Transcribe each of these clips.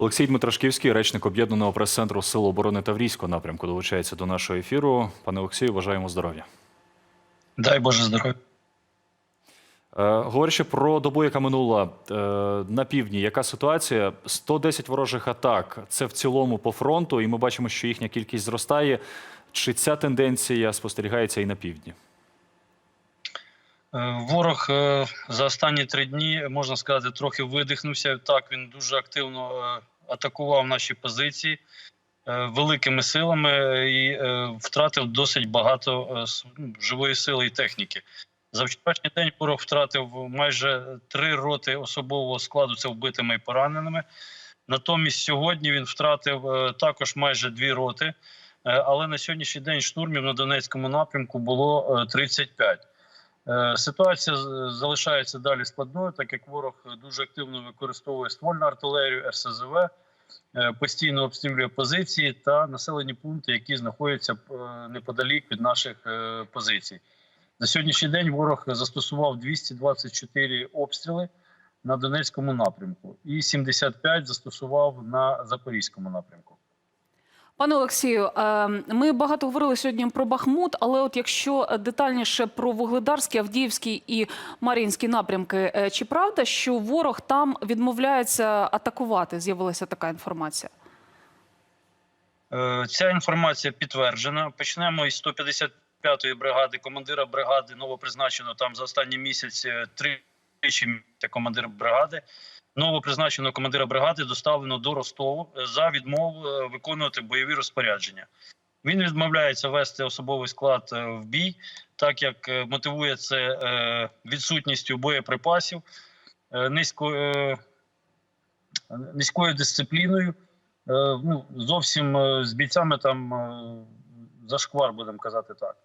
Олексій Дмитрашківський, речник об'єднаного прес-центру Сил оборони Таврійського напрямку, долучається до нашого ефіру. Пане Олексію, бажаємо здоров'я. Дай Боже здоров'я. Е, говорячи про добу, яка минула е, на півдні, яка ситуація? 110 ворожих атак. Це в цілому по фронту, і ми бачимо, що їхня кількість зростає. Чи ця тенденція спостерігається і на півдні? Е, Ворог е, за останні три дні можна сказати трохи видихнувся. Так він дуже активно е, атакував наші позиції великими силами і втратив досить багато ну, живої сили і техніки. За вчорашній день ворог втратив майже три роти особового складу. Це вбитими і пораненими. Натомість сьогодні він втратив також майже дві роти. Але на сьогоднішній день штурмів на Донецькому напрямку було е, 35. Е, Ситуація залишається далі складною, так як ворог дуже активно використовує ствольну артилерію, РСЗВ, е, постійно обстрілює позиції та населені пункти, які знаходяться е, неподалік від наших позицій. На сьогоднішній день ворог застосував 224 обстріли на Донецькому напрямку і 75 застосував на Запорізькому напрямку. Пане Олексію, е, ми багато говорили сьогодні про Бахмут, але от якщо детальніше про Вугледарський, Авдіївський і Мар'їнський напрямки, е, чи правда, що ворог там відмовляється атакувати? З'явилася така інформація. Е, Ця інформація підтверджена. Почнемо із 155-ї бригади, командира бригади новопризначено там за останній місяць тричі та командир бригади. Новопризначеного командира бригади доставлено до Ростову е, за відмову е, виконувати бойові розпорядження. Він відмовляється вести особовий склад е, в бій, так як мотивує це відсутністю боєприпасів, низькою, низькою дисципліною. Ну, зовсім з бійцями там зашквар, будемо казати так.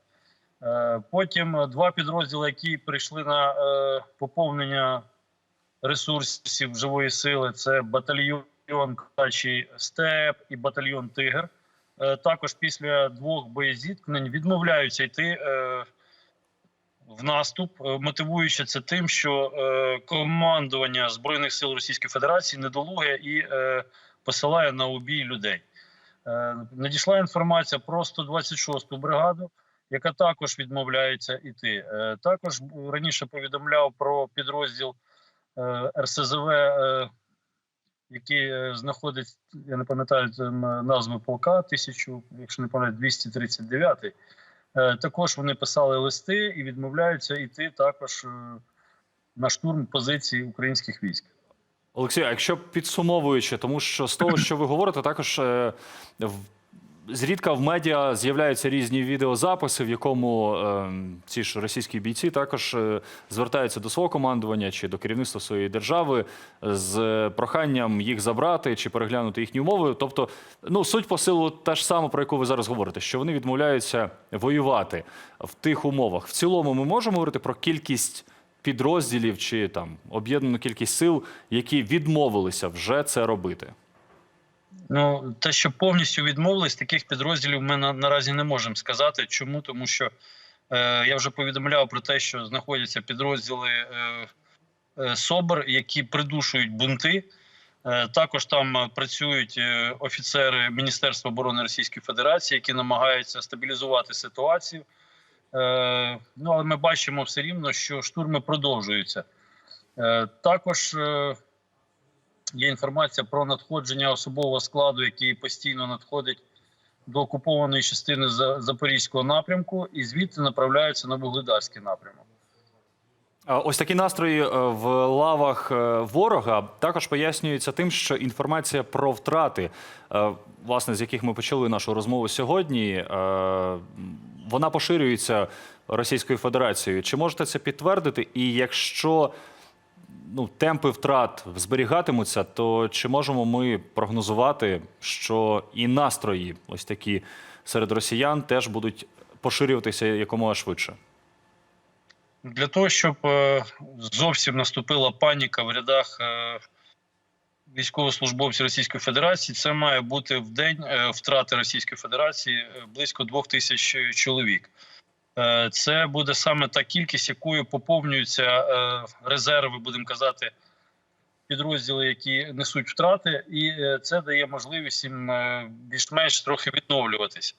Е, Потім е, два підрозділи, які прийшли на е, поповнення ресурсів живої сили, це батальйон Качий Степ і батальйон Тигр. Також після двох боєзіткнень відмовляються йти в наступ, мотивуючи це тим, що командування Збройних сил Російської Федерації недолуге і посилає на убій людей. Надійшла інформація про 126-ту бригаду, яка також відмовляється йти. Е, Також раніше повідомляв про підрозділ е, РСЗВ, е, який знаходиться, я не пам'ятаю назву полка, 1000, якщо не пам'ятаю, 239. Е, Також вони писали листи і відмовляються йти також на штурм позицій українських військ. Олексій, а якщо підсумовуючи, тому що з того, що ви говорите, також зрідка в медіа з'являються різні відеозаписи, в якому е, ці ж російські бійці також е, звертаються до свого командування чи до керівництва своєї держави з проханням їх забрати чи переглянути їхні умови. Тобто, ну суть посилу та ж сама, про яку ви зараз говорите, що вони відмовляються воювати в тих умовах. В цілому, ми можемо говорити про кількість підрозділів чи там об'єднану кількість сил, які відмовилися вже це робити. Ну, те, що повністю відмовились, таких підрозділів ми на, наразі не можемо сказати. Чому? Тому що е, я вже повідомляв про те, що знаходяться підрозділи е, е, СОБР, які придушують бунти. Е, також там е, працюють е, офіцери Міністерства оборони Російської Федерації, які намагаються стабілізувати ситуацію. Е, ну, але ми бачимо все рівно, що штурми продовжуються. Е, також е, є інформація про надходження особового складу, який постійно надходить до окупованої частини За- Запорізького напрямку, і звідти направляються на Вугледарський напрямок. Ось такі настрої е, в лавах е, ворога також пояснюються тим, що інформація про втрати, е, власне, з яких ми почали нашу розмову сьогодні, вона поширюється Російською Федерацією. Чи можете це підтвердити? І якщо ну, темпи втрат зберігатимуться, то чи можемо ми прогнозувати, що і настрої, ось такі серед росіян, теж будуть поширюватися якомога швидше? Для того, щоб е, зовсім наступила паніка в рядах е, військовослужбовців Російської Федерації, це має бути в день е, втрати Російської Федерації близько двох тисяч чоловік. Е, Це буде саме та кількість, якою поповнюються е, резерви, будемо казати, підрозділи, які несуть втрати, і е, це дає можливість їм більш-менш трохи відновлюватися.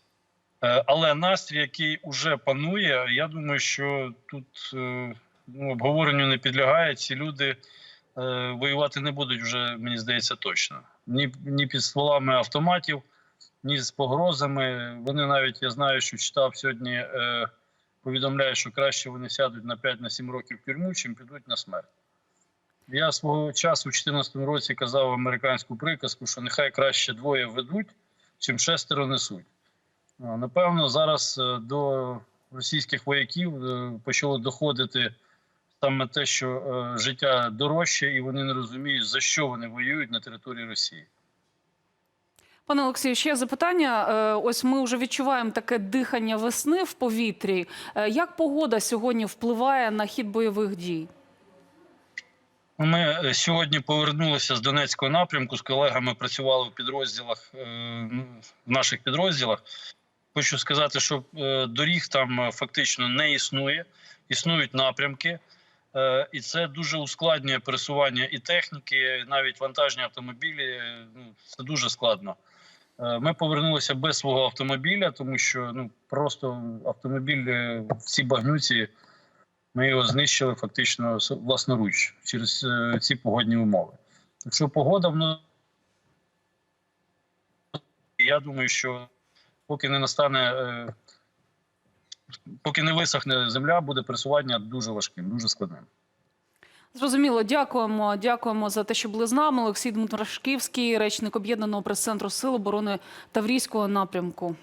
Але настрій, який вже панує, я думаю, що тут ну, обговоренню не підлягає. Ці люди воювати не будуть вже, мені здається, точно. Ні, ні під стволами автоматів, ні з погрозами. Вони навіть я знаю, що читав сьогодні. Е, повідомляє, що краще вони сядуть на 5-7 років в тюрму, чим підуть на смерть. Я свого часу, у 2014 році, казав американську приказку, що нехай краще двоє ведуть, чим шестеро несуть. Напевно, зараз е, до російських вояків е, почало доходити саме те, що е, життя дорожче, і вони не розуміють, за що вони воюють на території Росії. Пане Олексію, ще запитання. Е, Ось ми вже відчуваємо таке дихання весни в повітрі. Е, Як погода сьогодні впливає на хід бойових дій? Ми е, сьогодні повернулися з Донецького напрямку. З колегами працювали в підрозділах ну, в наших підрозділах. Хочу сказати, що доріг там фактично не існує, існують напрямки, і це дуже ускладнює пересування і техніки, навіть вантажні автомобілі. Ну це дуже складно. Е, Ми повернулися без свого автомобіля, тому що ну просто автомобіль е, в цій багнюці. Ми його знищили фактично власноруч через е, ці погодні умови. Так що погода воно я думаю, що поки не настане, поки не висохне земля, буде пересування дуже важким, дуже складним. Зрозуміло, дякуємо. Дякуємо за те, що були з нами. Олексій Дмитрашківський, речник об'єднаного прес-центру Сил оборони Таврійського напрямку.